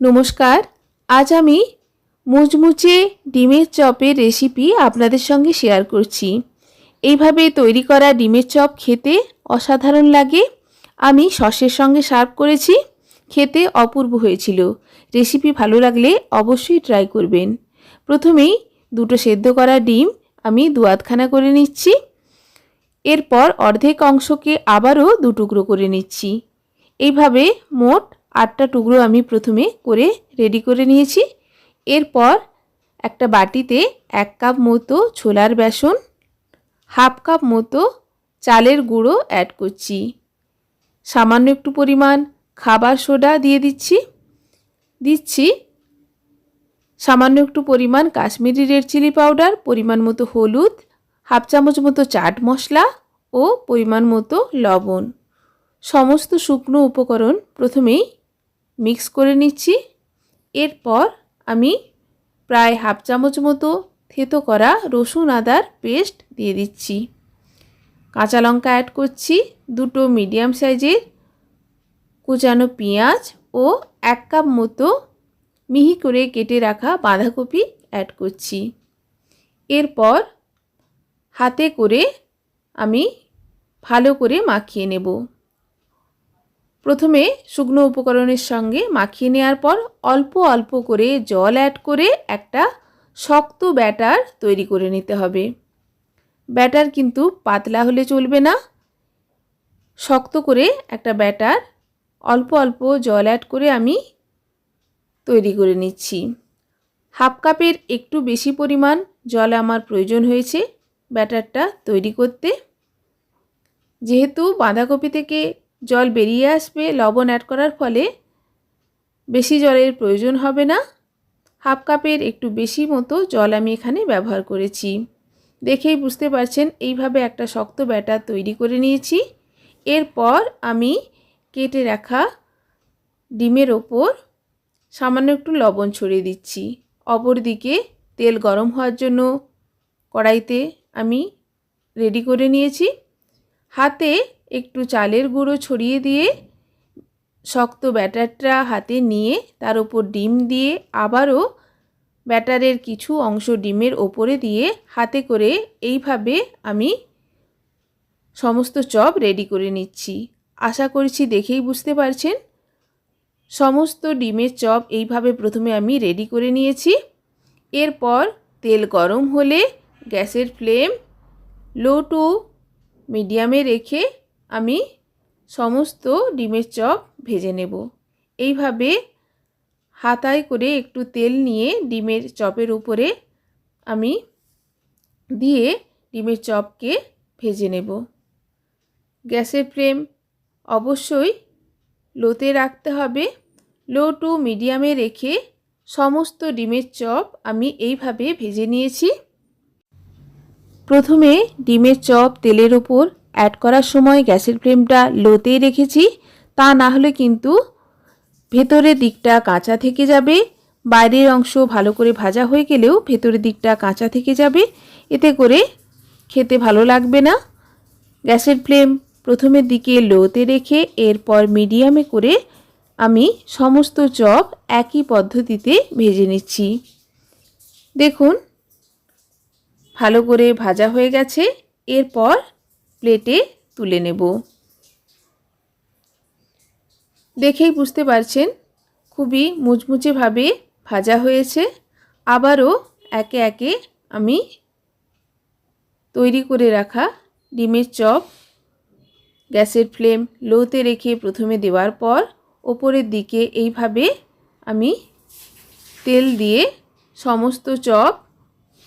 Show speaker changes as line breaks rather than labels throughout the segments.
নমস্কার, আজ আমি মুচমুচে ডিমের চপের রেসিপি আপনাদের সঙ্গে শেয়ার করছি। এইভাবে তৈরি করা ডিমের চপ খেতে অসাধারণ লাগে। আমি সসের সঙ্গে সার্ভ করেছি, খেতে অপূর্ব হয়েছিল। রেসিপি ভালো লাগলে অবশ্যই ট্রাই করবেন। প্রথমেই দুটো সেদ্ধ করা ডিম আমি দু আধখানা করে নিচ্ছি। এরপর অর্ধেক অংশকে আবারও দু টুকরো করে নিচ্ছি। এইভাবে মোট আটটা টুকরো আমি প্রথমে করে রেডি করে নিয়েছি। এরপর একটা বাটিতে এক কাপ মতো ছোলার বেসন হাফ কাপ মতো চালের গুঁড়ো অ্যাড করছি। সামান্য একটু পরিমাণ খাবার সোডা দিয়ে দিচ্ছি। দিচ্ছি সামান্য একটু পরিমাণ কাশ্মীরি রেড চিলি পাউডার, পরিমাণ মতো হলুদ হাফ চামচ মতো চাট মশলা ও পরিমাণ মতো লবণ। সমস্ত শুকনো উপকরণ প্রথমেই মিক্স করে নিচ্ছি। এরপর আমি প্রায় হাফ চামচ মতো থেতো করা রসুন আদার পেস্ট দিয়ে দিচ্ছি। কাঁচা লঙ্কা অ্যাড করছি, দুটো মিডিয়াম সাইজের কুচানো পেঁয়াজ ও এক কাপ মতো মিহি করে কেটে রাখা বাঁধাকপি অ্যাড করছি। এরপর হাতে করে আমি ভালো করে মাখিয়ে নেব। প্রথমে শুকনো উপকরণের সঙ্গে মাখিয়ে নেওয়ার পর অল্প অল্প করে জল অ্যাড করে একটা শক্ত ব্যাটার তৈরি করে নিতে হবে। ব্যাটার কিন্তু পাতলা হলে চলবে না। শক্ত করে একটা ব্যাটার অল্প অল্প জল অ্যাড করে আমি তৈরি করে নিচ্ছি। হাফ কাপের একটু বেশি পরিমাণ জল আমার প্রয়োজন হয়েছে ব্যাটারটা তৈরি করতে। যেহেতু বাঁধাকপি থেকে জল বেরিয়ে আসবে, লবণ অ্যাড করার ফলে বেশি জলের প্রয়োজন হবে না। হাফ কাপের একটু বেশি মতো জল আমি এখানে ব্যবহার করেছি। দেখেই বুঝতে পারছেন, এইভাবে একটা শক্ত ব্যাটার তৈরি করে নিয়েছি। এরপর আমি কেটে রাখা ডিমের ওপর সামান্য একটু লবণ ছড়িয়ে দিচ্ছি। অপর দিকে তেল গরম হওয়ার জন্য কড়াইতে আমি রেডি করে নিয়েছি। হাতে একটু চালের গুঁড়ো ছড়িয়ে দিয়ে শক্ত ব্যাটারটা হাতে নিয়ে তার উপর ডিম দিয়ে আবারও ব্যাটারের কিছু অংশ ডিমের ওপরে দিয়ে হাতে করে এইভাবে আমি সমস্ত চপ রেডি করে নিচ্ছি। আশা করছি দেখেই বুঝতে পারছেন। সমস্ত ডিমের চপ এইভাবে প্রথমে আমি রেডি করে নিয়েছি। এরপর তেল গরম হলে গ্যাসের ফ্লেম লো টু মিডিয়ামে রেখে আমি সমস্ত ডিমের চপ ভেজে নেব। এইভাবে হাতায় করে একটু তেল নিয়ে ডিমের চপের উপরে আমি দিয়ে ডিমের চপকে ভেজে নেব। গ্যাসের ফ্লেম অবশ্যই লোতে রাখতে হবে। লো টু মিডিয়ামে রেখে সমস্ত ডিমের চপ আমি এইভাবে ভেজে নিয়েছি। প্রথমে ডিমের চপ তেলের ওপর অ্যাড করার সময় গ্যাসের ফ্লেমটা লোতেই রেখেছি। তা না হলে কিন্তু ভেতরের দিকটা কাঁচা থেকে যাবে, বাইরের অংশ ভালো করে ভাজা হয়ে গেলেও ভেতরের দিকটা কাঁচা থেকে যাবে। এতে করে খেতে ভালো লাগবে না। গ্যাসের ফ্লেম প্রথমের দিকে লোতে রেখে এরপর মিডিয়ামে করে আমি সমস্ত চপ একই পদ্ধতিতে ভেজে নিচ্ছি। দেখুন, ভালো করে ভাজা হয়ে গেছে। এরপর প্লেটে তুলে নেব। দেখেই বুঝতে পারছেন, খুবই মুচমুচেভাবে ভাজা হয়েছে। আবারও একে একে আমি তৈরি করে রাখা ডিমের চপ গ্যাসের ফ্লেম লোতে রেখে প্রথমে দেওয়ার পর ওপরের দিকে এইভাবে আমি তেল দিয়ে সমস্ত চপ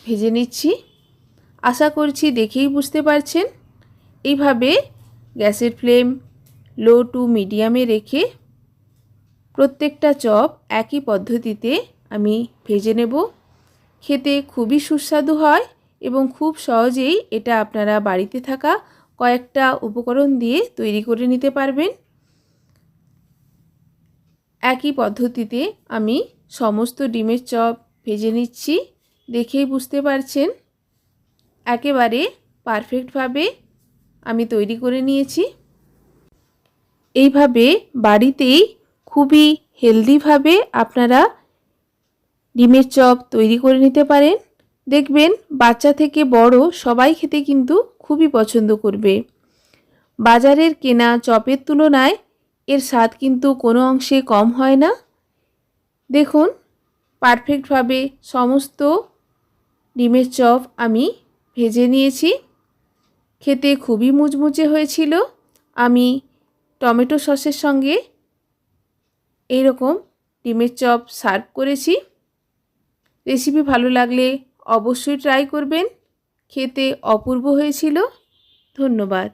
ভেজে নিচ্ছি। আশা করছি দেখেই বুঝতে পারছেন। এইভাবে গ্যাসের ফ্লেম লো টু মিডিয়ামে রেখে প্রত্যেকটা চপ একই পদ্ধতিতে আমি ভেজে নেব। খেতে খুবই সুস্বাদু হয় এবং খুব সহজেই এটা আপনারা বাড়িতে থাকা কয়েকটা উপকরণ দিয়ে তৈরি করে নিতে পারবেন। একই পদ্ধতিতে আমি সমস্ত ডিমের চপ ভেজে নিচ্ছি, দেখেই বুঝতে পারছেন। একেবারে পারফেক্টভাবে আমি তৈরি করে নিয়েছি। এইভাবে বাড়িতেই খুবই হেলদিভাবে আপনারা ডিমের চপ তৈরি করে নিতে পারেন। দেখবেন বাচ্চা থেকে বড় সবাই খেতে কিন্তু খুবই পছন্দ করবে। বাজারের কেনা চপের তুলনায় এর স্বাদ কিন্তু কোনো অংশে কম হয় না। দেখুন পারফেক্টভাবে সমস্ত ডিমের চপ আমি ভেজে নিয়েছি। খেতে খুবই মুচমুচে হয়েছিল। আমি টমেটো সসের সঙ্গে এইরকম ডিমের চপ সার্ভ করেছি। রেসিপি ভালো লাগলে অবশ্যই ট্রাই করবেন। খেতে অপূর্ব হয়েছিল। ধন্যবাদ।